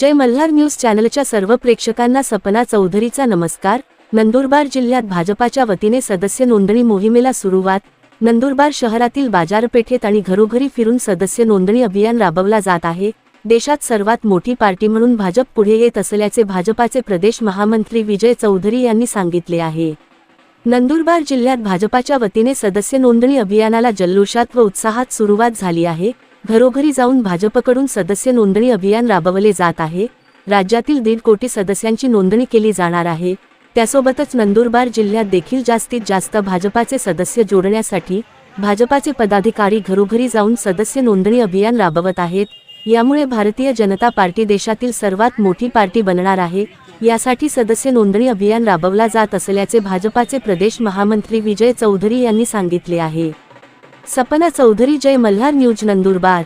जय Malhar news चॅनलच्या सर्व प्रेक्षकांना सपना चौधरीचा नमस्कार. नंदुरबार जिल्ह्यात भाजपाच्या वतीने सदस्य नोंदणी मोहिमेला सुरुवात. नंदुरबार शहरातील बाजारपेठेत आणि घरोघरी फिरून सदस्य नोंदणी अभियान राबवला जात आहे. देशात सर्वात मोठी पार्टी म्हणून भाजप पुढे येत असल्याचे भाजपाचे प्रदेश महामंत्री विजय चौधरी यांनी सांगितले आहे. नंदुरबार जिल्ह्यात भाजपाच्या वतीने सदस्य नोंदणी अभियानाला जल्लोषात व उत्साहात सुरुवात झाली आहे. घरोघरी जाऊन भाजपकडून सदस्य नोंदणी अभियान राबवले जात आहे. राज्यातील दीड कोटी सदस्यांची नोंदणी केली जाणार आहे. त्यासोबतच नंदुरबार जिल्ह्यात देखील जास्तीत जास्त भाजपाचे सदस्य जोडण्यासाठी भाजपाचे पदाधिकारी घरोघरी जाऊन सदस्य नोंदणी अभियान राबवत आहेत. यामुळे भारतीय जनता पार्टी देशातील सर्वात मोठी पार्टी बनणार आहे. यासाठी सदस्य नोंदणी अभियान राबवला जात असल्याचे भाजपाचे प्रदेश महामंत्री विजय चौधरी यांनी सांगितले आहे. सपना चौधरी जय मल्हार न्यूज नंदुरबार.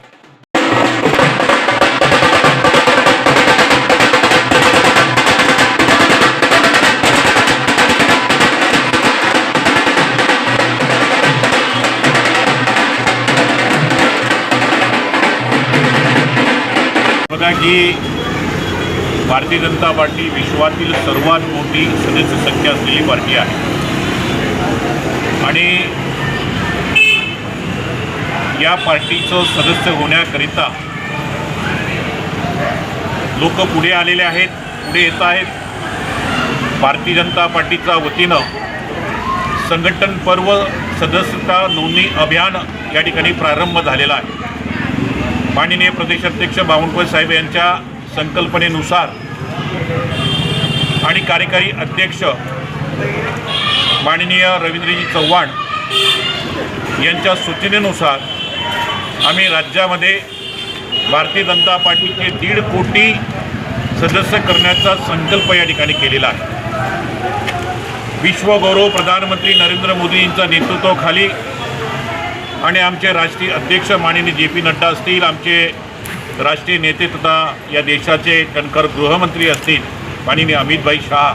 बघा की भारतीय जनता पार्टी विश्वातील सर्वात मोठी सदस्य संख्या असलेली पार्टी आहे. आणि या पार्टीचं सदस्य होण्याकरिता लोक पुढे आलेले आहेत पुढे येत आहेत. भारतीय जनता पार्टीच्या वतीनं संघटन पर्व सदस्यता नोंदणी अभियान या ठिकाणी प्रारंभ झालेला आहे. माननीय प्रदेशाध्यक्ष बावनकुळे साहेब यांच्या संकल्पनेनुसार आणि कार्यकारी अध्यक्ष माननीय रवींद्रजी चव्हाण यांच्या सूचनेनुसार आम्ही राज्यामध्ये भारतीय जनता पार्टीचे दीड कोटी सदस्य करण्याचा संकल्प या ठिकाणी केलेला आहे. विश्वगौरव प्रधानमंत्री नरेंद्र मोदींच्या नेतृत्वाखाली आणि आमचे राष्ट्रीय अध्यक्ष माननीय जे पी नड्डा असतील आमचे राष्ट्रीय नेते तथा या देशाचे कणखर गृहमंत्री असतील माननीय अमितभाई शहा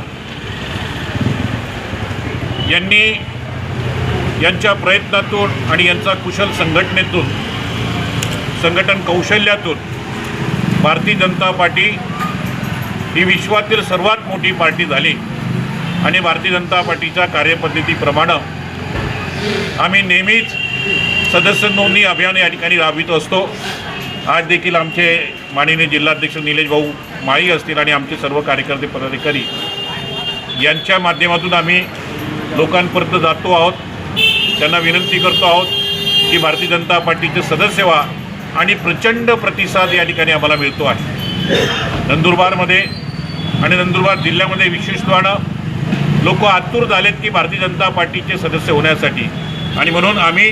यांनी यांच्या प्रयत्नातून आणि यांचा कुशल संघटनेतून संघटन कौशल्यातून भारतीय जनता पार्टी ही विश्वातील सर्वात मोठी पार्टी झाली. आणि भारतीय जनता पार्टीच्या कार्यपद्धतीप्रमाणे आम्ही नेहमीच सदस्य नोंदणी अभियान या ठिकाणी राबवित असतो. आज देखील आमचे माननीय जिल्हाध्यक्ष निलेश भाऊ माळी असतील आणि आमचे सर्व कार्यकर्ते पदाधिकारी यांच्या माध्यमातून आम्ही लोकांपर्यंत जातो आहोत. त्यांना विनंती करतो आहोत की भारतीय जनता पार्टीचे सदस्य व्हा. आणि प्रचंड प्रतिसाद या ठिकाणी आम्हाला मिळतो आहे. नंदुरबारमध्ये आणि नंदुरबार जिल्ह्यामध्ये विशेषत्वानं लोक आतुर झालेत की भारतीय जनता पार्टीचे सदस्य होण्यासाठी. आणि म्हणून आम्ही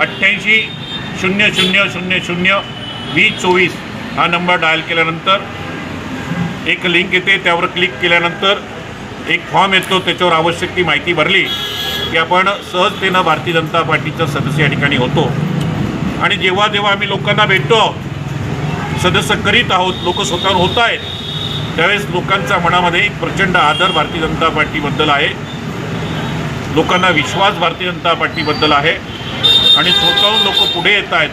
अठ्ठ्याऐंशी शून्य शून्य शून्य शून्य वीस चोवीस हा नंबर डायल केल्यानंतर एक लिंक येते त्यावर क्लिक केल्यानंतर एक फॉर्म येतो त्याच्यावर आवश्यक ती माहिती भरली की आपण सहजतेनं भारतीय जनता पार्टीचा सदस्य या ठिकाणी होतो. आणि जेव्हा जेव्हा आम्ही लोकांना भेटतो सदस्य करीत आहोत लोक स्वतःहून होत आहेत त्यावेळेस लोकांच्या मनामध्ये एक प्रचंड आदर भारतीय जनता पार्टीबद्दल आहे. लोकांना विश्वास भारतीय जनता पार्टीबद्दल आहे. आणि स्वतःहून लोक पुढे येत आहेत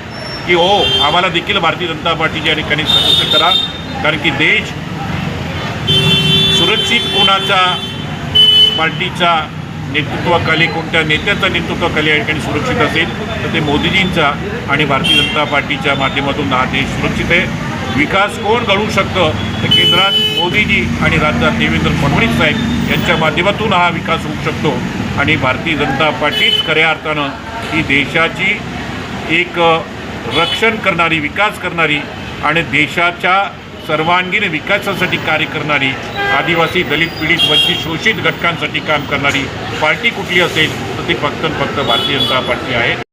की हो आम्हाला देखील भारतीय जनता पार्टीच्या ठिकाणी सदस्य करा. कारण की देश सुरक्षित कोणाच्या पार्टीचा नेतृत्वाखाली कोणत्या नेत्याचं नेतृत्वाखाली या ठिकाणी सुरक्षित असेल तर ते मोदीजींचा आणि भारतीय जनता पार्टीच्या माध्यमातून हा देश सुरक्षित आहे. विकास कोण घडवू शकतं तर केंद्रात मोदीजी आणि राज्यात देवेंद्र फडणवीस साहेब यांच्या माध्यमातून हा विकास होऊ शकतो. आणि भारतीय जनता पार्टीच खऱ्या अर्थानं ही देशाची एक रक्षण करणारी विकास करणारी आणि देशाच्या सर्वांगीण विकासासाठी कार्य करणारी आदिवासी दलित पीडित वंचित शोषित घटकांसाठी काम करणारी पार्टी कुठली असेल तर ती फक्त फक्त भारतीय जनता पार्टी आहे.